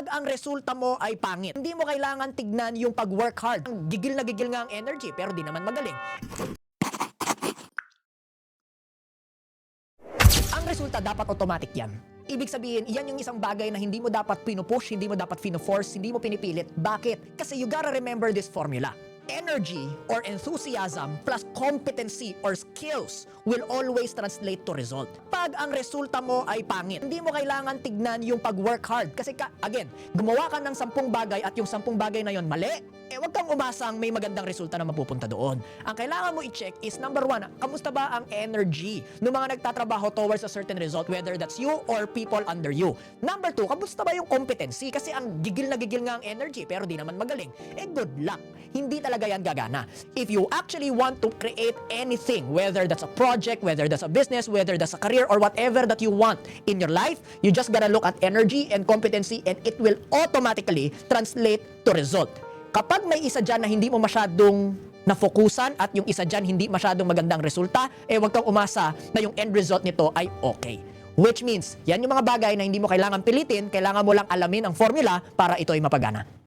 Pag ang resulta mo ay pangit, hindi mo kailangan tignan yung pag-work hard. Gigil na gigil nga ang energy, pero di naman magaling. Ang resulta dapat automatic yan. Ibig sabihin, yan yung isang bagay na hindi mo dapat pinupush, hindi mo dapat pino-force, hindi mo pinipilit. Bakit? Kasi you gotta remember this formula. Energy or enthusiasm plus competency or skills will always translate to result. Pag ang resulta mo ay pangit, hindi mo kailangan tignan yung pag-work hard. Kasi ka, again, gumawa ka ng sampung bagay at yung sampung bagay na yon mali, eh wag kang umasang may magandang resulta na mapupunta doon. Ang kailangan mo i-check is number one, kamusta ba ang energy ng mga nagtatrabaho towards a certain result, whether that's you or people under you. Number two, kamusta ba yung competency? Kasi ang gigil na gigil nga ang energy, pero di naman magaling. Eh good luck. Hindi talaga yan gagana. If you actually want to create anything, whether that's a project, whether that's a business, whether that's a career, or whatever that you want in your life, you just gotta look at energy and competency and it will automatically translate to result. Kapag may isa dyan na hindi mo masyadong nafokusan at yung isa dyan hindi masyadong magandang resulta, eh wag kang umasa na yung end result nito ay okay. Which means, yan yung mga bagay na hindi mo kailangan pilitin, kailangan mo lang alamin ang formula para ito ay mapagana.